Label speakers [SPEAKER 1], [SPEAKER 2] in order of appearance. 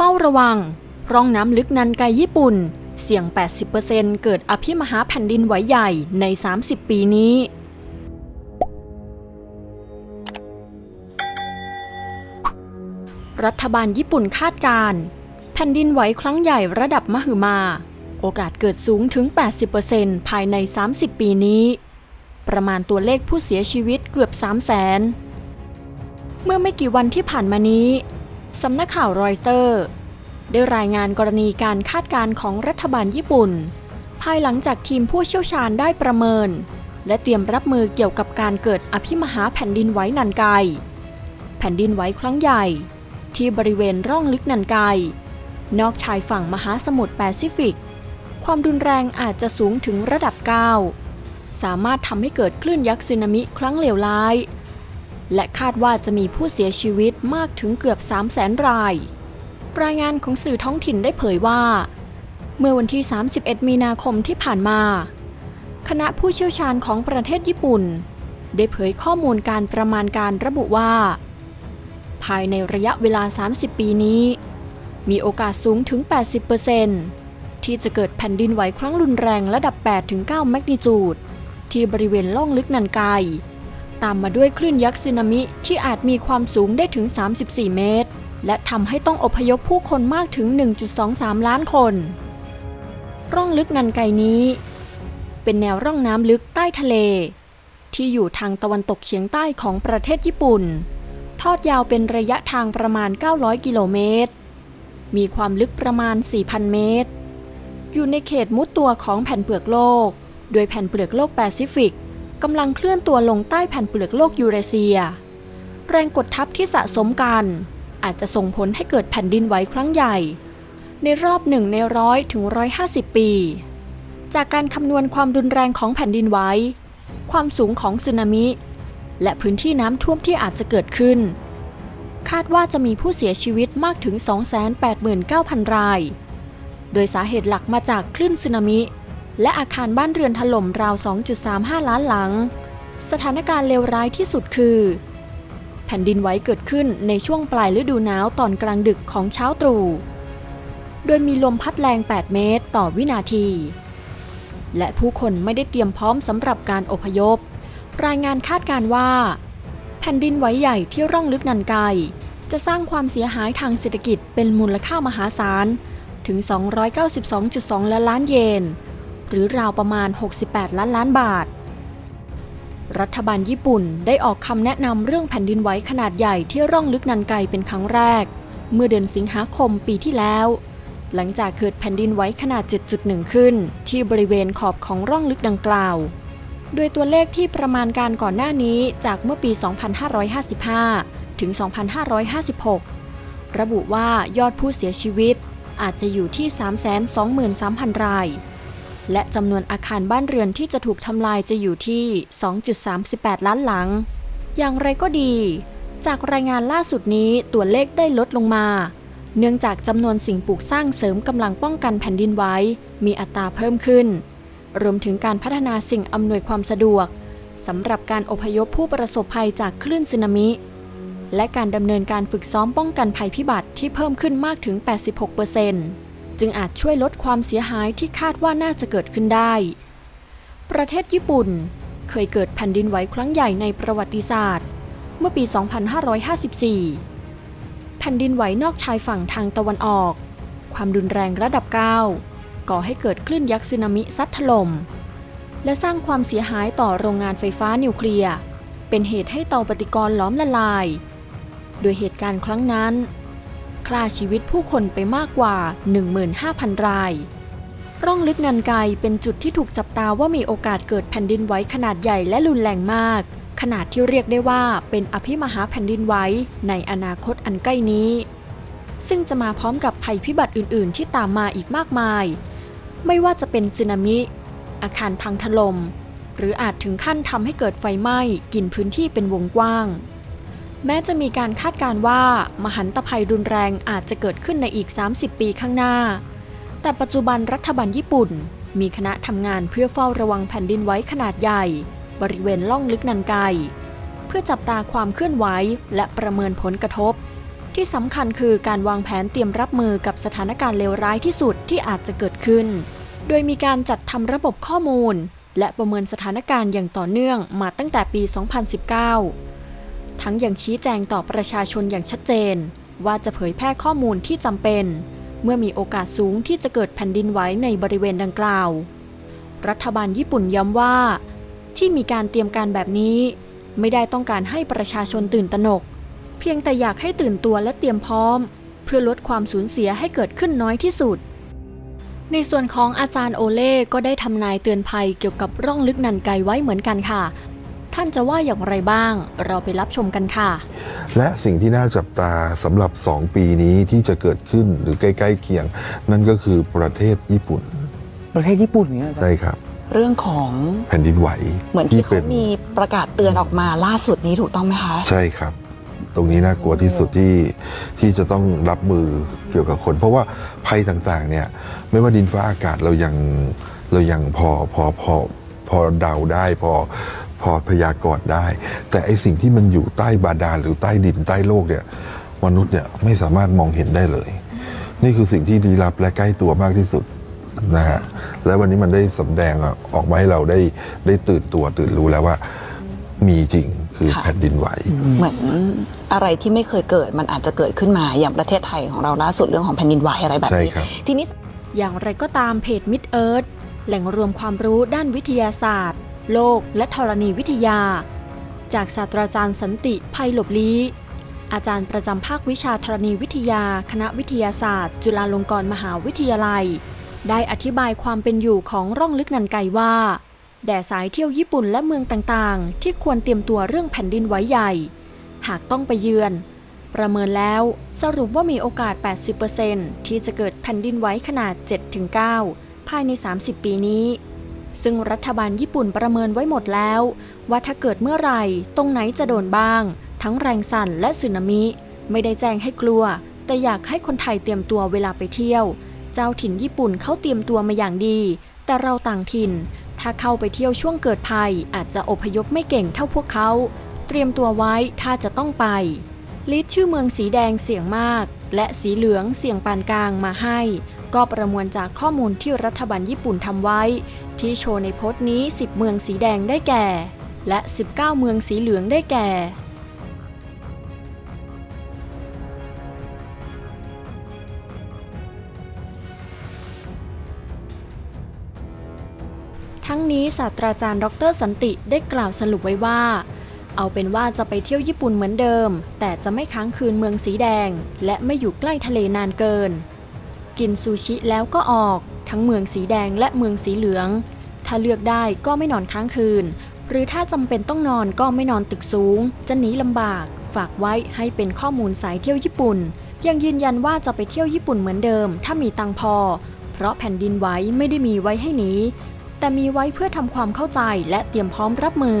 [SPEAKER 1] เฝ้าระวัง ร่องน้ำลึกนันไกญี่ปุ่น เสี่ยง 80%เกิดอภิมหาแผ่นดินไหวใหญ่ใน 30 ปีนี้ รัฐบาลญี่ปุ่นคาดการณ์แผ่นดินไหวครั้งใหญ่ระดับมหึมา โอกาสเกิดสูงถึง 80%ภายใน 30 ปีนี้ ประมาณตัวเลขผู้เสียชีวิตเกือบ 3 0 0แสนเมื่อไม่กี่วันที่ผ่านมานี้ สำนักข่าวรอยเตอร์ ได้รายงานกรณีการคาดการณ์ของรัฐบาลญี่ปุ่น ภายหลังจากทีมผู้เชี่ยวชาญได้ประเมิน และเตรียมรับมือเกี่ยวกับการเกิดอภิมหาแผ่นดินไหวนันไก แผ่นดินไหวครั้งใหญ่ ที่บริเวณร่องลึกนันไก นอกชายฝั่งมหาสมุทรแปซิฟิก ความรุนแรงอาจจะสูงถึงระดับ 9 สามารถทำให้เกิดคลื่นยักษ์สึนามิครั้งเลวร้าย และคาดว่าจะมีผู้เสียชีวิตมากถึงเกือบ 3 0 0แสนราย รายงานของสื่อท้องถิ่นได้เผยว่า เมื่อวันที่ 31 มีนาคมที่ผ่านมา คณะผู้เชี่ยวชาญของประเทศญี่ปุ่น ได้เผยข้อมูลการประมาณการระบุว่า ภายในระยะเวลา 30 ปีนี้ มีโอกาสสูงถึง 80%ที่จะเกิดแผ่นดินไหวครั้งรุนแรงระดับ 8-9 แมกนิจูด ที่บริเวณล่องลึกนันไกตามมาด้วยคลื่นยักษ์สึนามิที่อาจมีความสูงได้ถึง 34 เมตร และทำให้ต้องอพยพผู้คนมากถึง 1.23 ล้านคน ร่องลึกนันไกนี้ เป็นแนวร่องน้ำลึกใต้ทะเล ที่อยู่ทางตะวันตกเฉียงใต้ของประเทศญี่ปุ่น ทอดยาวเป็นระยะทางประมาณ 900 กิโลเมตร มีความลึกประมาณ 4,000 เมตร อยู่ในเขตมุดตัวของแผ่นเปลือกโลก โดยแผ่นเปลือกโลกแปซิฟิกกำลังเคลื่อนตัวลงใต้แผ่นเปลือกโลกยูเรเซีย แรงกดทับที่สะสมกัน อาจจะส่งผลให้เกิดแผ่นดินไหวครั้งใหญ่ ในรอบหนึ่งในร้อยถึงร้อยห้าสิบปี จากการคำนวณความรุนแรงของแผ่นดินไหวความสูงของสึนามิ และพื้นที่น้ำท่วมที่อาจจะเกิดขึ้น คาดว่าจะมีผู้เสียชีวิตมากถึง 289,000 ราย โดยสาเหตุหลักมาจากคลื่นสึนามิ และอาคารบ้านเรือนถล่มราว 2.35 ล้านหลัง สถานการณ์เลวร้ายที่สุดคือ แผ่นดินไหวเกิดขึ้นในช่วงปลายฤดูหนาวตอนกลางดึกของเช้าตรู่โดยมีลมพัดแรง 8 เมตรต่อวินาที และผู้คนไม่ได้เตรียมพร้อมสำหรับการอพยพ รายงานคาดการณ์ว่า แผ่นดินไหวใหญ่ที่ร่องลึกนันไก จะสร้างความเสียหายทางเศรษฐกิจเป็นมูลค่ามหาศาล ถึง 292.2 ล้านล้านเยน หรือราวประมาณ 68 ล้านล้านบาท รัฐบาลญี่ปุ่นได้ออกคำแนะนำเรื่องแผ่นดินไหวขนาดใหญ่ที่ร่องลึกนันไกเป็นครั้งแรก เมื่อเดือนสิงหาคมปีที่แล้ว หลังจากเกิดแผ่นดินไหวขนาด 7.1 ขึ้น ที่บริเวณขอบของร่องลึกดังกล่าว โดยตัวเลขที่ประมาณการก่อนหน้านี้จากเมื่อปี 2555 ถึง 2556 ระบุว่ายอดผู้เสียชีวิตอาจจะอยู่ที่ 323,000 ราย และจำนวนอาคารบ้านเรือนที่จะถูกทำลายจะอยู่ที่ 2.38 ล้านหลัง อย่างไรก็ดี จากรายงานล่าสุดนี้ตัวเลขได้ลดลงมา เนื่องจากจำนวนสิ่งปลูกสร้างเสริมกำลังป้องกันแผ่นดินไหวมีอัตราเพิ่มขึ้น รวมถึงการพัฒนาสิ่งอำนวยความสะดวกสำหรับการอพยพผู้ประสบภัยจากคลื่นสึนามิ และการดำเนินการฝึกซ้อมป้องกันภัยพิบัติที่เพิ่มขึ้นมากถึง 86% จึงอาจช่วยลดความเสียหายที่คาดว่าน่าจะเกิดขึ้นได้ ประเทศญี่ปุ่นเคยเกิดแผ่นดินไหวครั้งใหญ่ในประวัติศาสตร์ เมื่อปี 2554 แผ่นดินไหวนอกชายฝั่งทางตะวันออก ความรุนแรงระดับ 9 ก่อให้เกิดคลื่นยักษ์สึนามิซัดถล่ม และสร้างความเสียหายต่อโรงงานไฟฟ้านิวเคลียร์ เป็นเหตุให้เตาปฏิกรณ์ล้อมละลาย โดยเหตุการณ์ครั้งนั้น ฆ่าชีวิตผู้คนไปมากกว่า 15,000 ราย ร่องลึกนันไกเป็นจุดที่ถูกจับตาว่ามีโอกาสเกิดแผ่นดินไหวขนาดใหญ่และรุนแรงมาก ขนาดที่เรียกได้ว่าเป็นอภิมหาแผ่นดินไหวในอนาคตอันใกล้นี้ ซึ่งจะมาพร้อมกับภัยพิบัติอื่น ๆ ที่ตามมาอีกมากมาย ไม่ว่าจะเป็นสึนามิ อาคารพังถล่มหรืออาจถึงขั้นทำให้เกิดไฟไหม้กินพื้นที่เป็นวงกว้าง แม้จะมีการคาดการว่า มหันตภัยรุนแรงอาจจะเกิดขึ้นในอีก 30 ปีข้างหน้า แต่ปัจจุบันรัฐบาลญี่ปุ่น มีคณะทำงานเพื่อเฝ้าระวังแผ่นดินไหวขนาดใหญ่ บริเวณล่องลึกนันไก เพื่อจับตาความเคลื่อนไหวและประเมินผลกระทบ ที่สำคัญคือการวางแผนเตรียมรับมือกับสถานการณ์เลวร้ายที่สุดที่อาจจะเกิดขึ้น โดยมีการจัดทำระบบข้อมูล และประเมินสถานการณ์อย่างต่อเนื่องมาตั้งแต่ปี 2019 ทั้งยังชี้แจงต่อประชาชนอย่างชัดเจน ว่าจะเผยแพร่ข้อมูลที่จำเป็น เมื่อมีโอกาสสูงที่จะเกิดแผ่นดินไหวในบริเวณดังกล่าว รัฐบาลญี่ปุ่นย้ำว่า ที่มีการเตรียมการแบบนี้ ไม่ได้ต้องการให้ประชาชนตื่นตระหนก เพียงแต่อยากให้ตื่นตัวและเตรียมพร้อม เพื่อลดความสูญเสียให้เกิดขึ้นน้อยที่สุดในส่วนของอาจารย์โอเล่ก็ได้ทำนายเตือนภัยเกี่ยวกับร่องลึกนันไกไว้เหมือนกันค่ะ ท่านจะว่าอย่างไรบ้าง เราไปรับชมกันค่ะ
[SPEAKER 2] และสิ่งที่น่าจับตาสำหรับ 2 ปีนี้ที่จะเกิดขึ้นหรือใกล้ๆเคียง นั่นก็คือประเทศญี่ปุ่น
[SPEAKER 3] ประเทศญี่ปุ่นเนี่ยอาจารย์
[SPEAKER 2] ใช่ครับ
[SPEAKER 3] เรื่องของ
[SPEAKER 2] แผ่นดินไหว
[SPEAKER 3] เหมือนที่
[SPEAKER 2] เป็
[SPEAKER 3] เขามีประกาศเตือนออกมาล่าสุดนี้ถูกต้องไหมคะ
[SPEAKER 2] ใช่ครับ ตรงนี้น่ากลัวที่สุดที่ที่จะต้องรับมือเกี่ยวกับคน เพราะว่าภัยต่างๆเนี่ยไม่ว่าดินฟ้าอากาศเรายังเรายังพอพอพอพอเดาได้พอ พอพยากรณ์ได้ แต่ไอสิ่งที่มันอยู่ใต้บาดาลหรือใต้ดินใต้โลกเนี่ยมนุษย์เนี่ยไม่สามารถมองเห็นได้เลย นี่คือสิ่งที่ลี้ลับและใกล้ตัวมากที่สุดนะฮะและวันนี้มันได้สำแดงออกมาให้เราได้ได้ตื่นตัวตื่นรู้แล้วว่ามีจริงคือ
[SPEAKER 3] ค่ะ
[SPEAKER 2] แผ่นดินไหว
[SPEAKER 3] เหมือนอะไรที่ไม่เคยเกิดมันอาจจะเกิดขึ้นมาอย่างประเทศไทยของเราล่าสุดเรื่องของแผ่นดินไหวอะไรแบบ
[SPEAKER 2] ใช่
[SPEAKER 3] นี้
[SPEAKER 2] ครับ
[SPEAKER 3] ทีนี้
[SPEAKER 1] อย่างไรก็ตามเพจ Mid Earth แหล่งรวมความรู้ด้านวิทยาศาสตร์ โลกและธรณีวิทยา จากศาสตราจารย์สันติภัยหลบลี้ อาจารย์ประจำภาควิชาธรณีวิทยา คณะวิทยาศาสตร์ จุฬาลงกรณ์มหาวิทยาลัย ได้อธิบายความเป็นอยู่ของร่องลึกนันไกว่า แด่สายเที่ยวญี่ปุ่นและเมืองต่างๆ ที่ควรเตรียมตัวเรื่องแผ่นดินไหวใหญ่ หากต้องไปเยือน ประเมินแล้วสรุปว่ามีโอกาส 80%ที่จะเกิดแผ่นดินไหวขนาด 7-9 ภายใน 30 ปีนี้ ซึ่งรัฐบาลญี่ปุ่นประเมินไว้หมดแล้ว ว่าถ้าเกิดเมื่อไหร่ ตรงไหนจะโดนบ้าง ทั้งแรงสั่นและสึนามิ ไม่ได้แจ้งให้กลัว แต่อยากให้คนไทยเตรียมตัวเวลาไปเที่ยว เจ้าถิ่นญี่ปุ่นเขาเตรียมตัวมาอย่างดี แต่เราต่างถิ่น ถ้าเข้าไปเที่ยวช่วงเกิดภัย อาจจะอพยพไม่เก่งเท่าพวกเขา เตรียมตัวไว้ถ้าจะต้องไปลิสต์ชื่อเมืองสีแดงเสี่ยงมาก และสีเหลืองเสี่ยงปานกลางมาให้ ก็ประมวลจากข้อมูลที่รัฐบาลญี่ปุ่นทำไว้ ที่โชว์ในโพสต์นี้ 10 เมืองสีแดงได้แก่ และ 19 เมืองสีเหลืองได้แก่ ทั้งนี้ศาสตราจารย์ ดรสันติได้กล่าวสรุปไว้ว่าเอาเป็นว่าจะไปเที่ยวญี่ปุ่นเหมือนเดิม แต่จะไม่ค้างคืนเมืองสีแดง และไม่อยู่ใกล้ทะเลนานเกิน กินซูชิแล้วก็ออก ทั้งเมืองสีแดงและเมืองสีเหลือง ถ้าเลือกได้ก็ไม่นอนค้างคืน หรือถ้าจำเป็นต้องนอนก็ไม่นอนตึกสูง จะหนีลำบาก ฝากไว้ให้เป็นข้อมูลสายเที่ยวญี่ปุ่น ยังยืนยันว่าจะไปเที่ยวญี่ปุ่นเหมือนเดิม ถ้ามีตังพอ เพราะแผ่นดินไหวไม่ได้มีไว้ให้หนีแต่มีไว้เพื่อทำความเข้าใจและเตรียมพร้อมรับมือ